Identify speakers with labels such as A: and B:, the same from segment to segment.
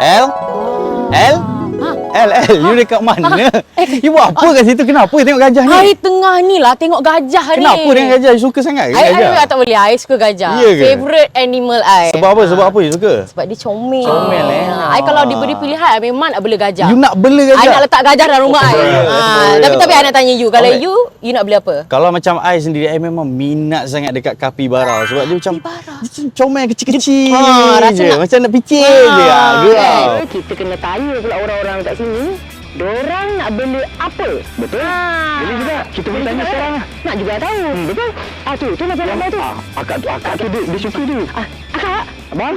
A: L? L? L, L. You dekat mana? You buat apa kat situ? Kenapa tengok gajah ni?
B: Hari tengah ni lah tengok gajah ni.
A: Kenapa dengan gajah? You suka sangat ke
B: I, I,
A: gajah?
B: I, tak boleh. I suka gajah.
A: Ya ke?
B: Favorite animal I.
A: Sebab apa? Sebab apa you suka?
B: Sebab dia comel.
A: Comel, eh?
B: Ha, I kalau diberi pilihan, I memang nak bela gajah.
A: You nak bela
B: I
A: gajah?
B: nak letak gajah dalam rumah I.
A: betul,
B: Ha, tapi tapi I nak tanya you. Kalau
A: Alright.
B: you, you nak beli apa?
A: Kalau macam I sendiri, I memang minat sangat dekat kapibara sebab dia macam comel kecil-kecil
B: Ha, rasa
A: je.
B: nak-
A: Macam nak picit je.
B: Ha,
A: Ha?
C: Kita kena tanya pula orang-orang kat sini. Diorang nak bela apa? Betul.
B: Ha.
C: Boleh juga. Kita boleh tanya sekarang lah. Nak juga tahu. Hmm, betul. Ah tu, tu macam apa tu? akak tu, akak tu dia, dia suka tu. Ah, akak. Abang.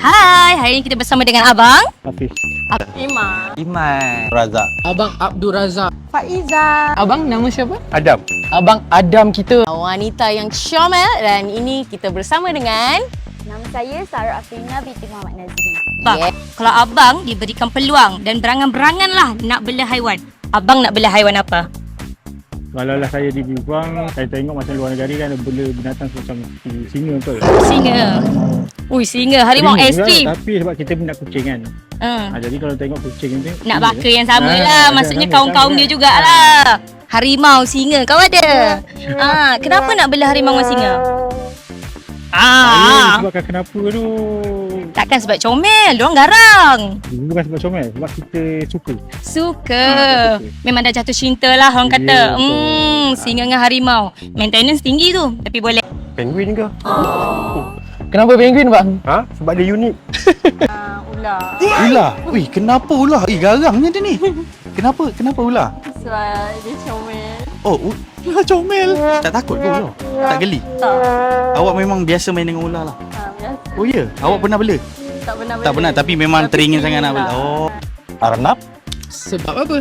D: Hai, hari ini kita bersama dengan Abang.
E: Hafiz.
B: Ima.
A: Iman. Razak.
F: Abang Abdul Razak.
B: Faiza.
F: Abang nama siapa?
E: Adam.
F: Abang Adam kita.
B: Wanita yang comel dan ini kita bersama dengan
G: Nama saya Sarah Afrina binti Muhammad Nazri.
D: Bang,
B: Yeah.
D: kalau Abang diberikan peluang dan berangan-beranganlah nak bela haiwan. Abang nak bela haiwan apa?
E: Kalau lah saya di Bipang, saya tengok macam luar negara kan ada bela binatang macam singa betul.
D: Singa. Ui, singa. Harimau ekstrim.
E: Tapi sebab kita minat kucing kan.
D: Hmm.
E: Ha, jadi kalau tengok kucing ni
D: Nak baka yang sama
E: Ah,
D: lah. Maksudnya
E: sama,
D: kaum-kaum
E: sama
D: dia jugalah. Harimau, singa. Kau ada? Ah, kenapa nak bela harimau dengan singa?
E: Ah. Sebabkan kenapa tu
D: takkan sebab comel. Diorang garang.
E: Bukan sebab comel Sebab kita suka
D: Suka.
E: Betul.
D: Memang dah jatuh cinta lah orang kata.
E: Betul.
D: Hmm, singa dengan harimau. Maintenance tinggi tu. Tapi boleh.
H: Penguin ke?
F: Kenapa penguin bang?
H: Ha? Sebab dia unik.
A: Ular. Wih, kenapa ular? Eh, garangnya dia ni. Kenapa? Kenapa ular?
G: Sebab dia comel.
A: Oh, ular comel. Tak takut ke ular? Tak geli?
G: Tak.
A: Awak memang biasa main dengan ular lah.
G: Ha, biasa.
A: Oh ya? Awak pernah bela?
G: Tak pernah
A: Tak pernah, tapi memang
G: Tapi
A: teringin
G: ingin
A: sangat nak bela.
G: lah.
A: Oh.
H: Arnab.
F: Sebab apa?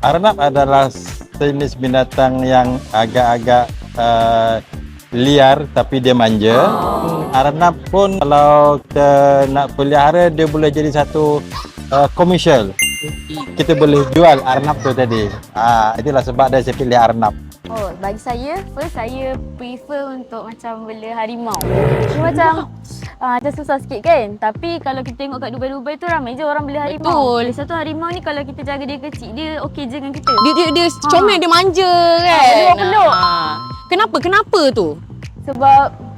H: Arnab adalah jenis binatang yang agak-agak uh, liar tapi dia manja. Arnab pun kalau kita nak pelihara dia boleh jadi satu uh, commercial. Kita boleh jual arnab tu tadi. Ah, itulah sebab dia saya pilih arnab.
G: Oh, bagi saya, first saya prefer untuk macam bela harimau. Dia macam uh, macam susah sikit kan. Tapi kalau kita tengok kat Dubai-Dubai tu ramai je orang bela harimau.
B: Betul.
G: Satu harimau ni kalau kita jaga dia kecil, dia okey je dengan kita.
B: dia dia, dia comel dia manja kan.
G: Ha, dia peluk.
B: Ha. Kenapa? Kenapa tu?
G: Sebab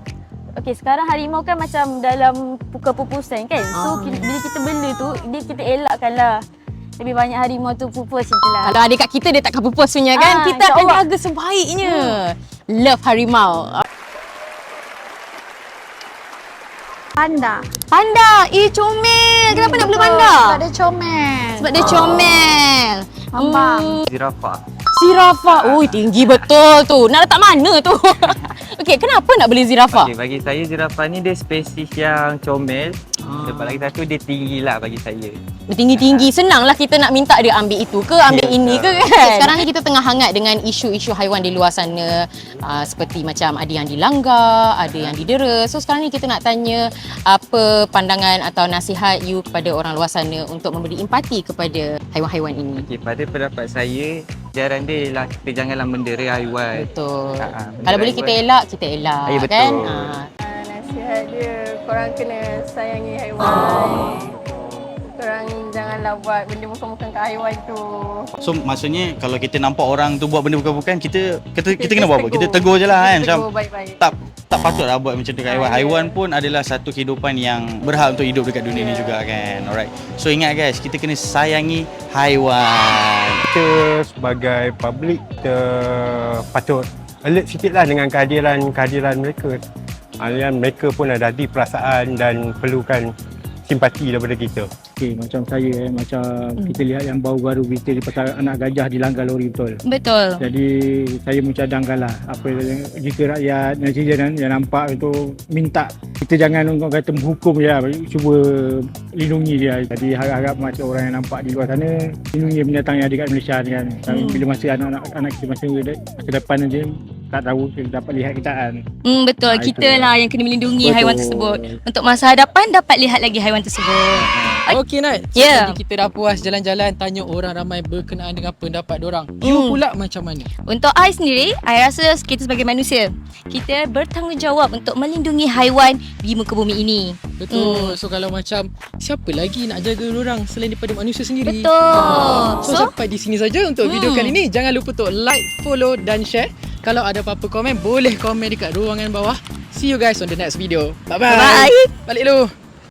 G: Okey, sekarang harimau kan macam dalam pupusan kan. So,
B: Ah.
G: ki- bila kita bela tu, dia kita elakkan lah. Lebih banyak harimau tu pupus macam lah.
B: Kalau adik kat kita dia takkan pupus punya kan.
G: Ah,
B: kita akan jaga sebaiknya. Love harimau.
G: Panda.
B: Panda, eh comel. Kenapa nak bela panda?
G: Sebab dia comel.
B: Sebab dia comel.
G: Abang.
B: Hmm,
H: Zirafah.
B: zirafah. Ui, tinggi betul tu. Nak letak mana tu? Okey, kenapa nak beli zirafah?
I: Okay, bagi saya zirafah ni dia spesies yang comel. Sebab lagi satu dia tinggi lah bagi saya.
B: Tinggi-tinggi. Senanglah kita nak minta dia ambil itu ke, ambil
I: Ya,
B: ini ke
I: betul.
B: kan. Sekarang ni kita tengah hangat dengan isu-isu haiwan di luar sana. Uh, seperti macam ada yang dilanggar, ada yang didera. So sekarang ni kita nak tanya apa pandangan atau nasihat you kepada orang luar sana untuk memberi empati kepada haiwan-haiwan ini.
I: Okay, pada pendapat saya, jaran dia ialah kita janganlah mendera haiwan.
B: Betul.
I: Ha, ha.
B: Kalau boleh kita elak, kita elak
I: Ya, betul.
B: kan. Uh,
G: Nasihat dia, korang kena sayangi haiwan. Korang janganlah buat benda bukan-bukan kat haiwan tu.
A: So maksudnya kalau kita nampak orang tu buat benda bukan-bukan kita kita kita kena
G: just
A: buat apa? Kita tegur je lah kan macam
G: Tegur baik-baik.
A: tak tak patutlah buat macam tu kat haiwan.
G: Ah, ya.
A: Haiwan pun adalah satu kehidupan yang berhak untuk hidup dekat dunia ni juga kan. Alright. So ingat guys, kita kena sayangi haiwan.
H: Kita sebagai public kita patut alert sikit lah dengan kehadiran-kehadiran mereka. Kehadiran mereka pun ada hati perasaan dan perlukan simpati daripada kita.
E: Okey, macam saya eh, macam kita lihat yang baru-baru berita di pasal anak gajah dilanggar lori betul.
D: Betul.
E: Jadi saya mencadangkan lah apa jika rakyat netizen yang nampak itu minta kita jangan orang kata menghukum je lah, cuba lindungi dia. Jadi harap-harap macam orang yang nampak di luar sana lindungi binatang yang ada kat Malaysia ni kan. Hmm. Bila masa anak-anak anak kita masa, masa depan nanti tak tahu kita dapat lihat kita kan.
D: Hmm, betul.
E: Ah,
D: Kita lah yang kena melindungi
E: Betul.
D: haiwan tersebut. Untuk masa hadapan dapat lihat lagi haiwan tersebut.
F: Okey Nat. So,
D: Ya.
F: Tadi kita dah puas jalan-jalan tanya orang ramai berkenaan dengan pendapat orang. You
D: Hmm.
F: pula macam mana?
D: Untuk I sendiri, I rasa kita sebagai manusia, kita bertanggungjawab untuk melindungi haiwan di muka bumi ini.
F: Betul. So kalau macam siapa lagi nak jaga orang selain daripada manusia sendiri?
D: Betul.
F: So,
D: So,
F: sampai di sini saja untuk video
D: Hmm.
F: kali ini. Jangan lupa untuk like, follow dan share. Kalau ada apa-apa komen, boleh komen dekat ruangan bawah. See you guys on the next video. Bye-bye.
D: Bye.
F: Balik dulu.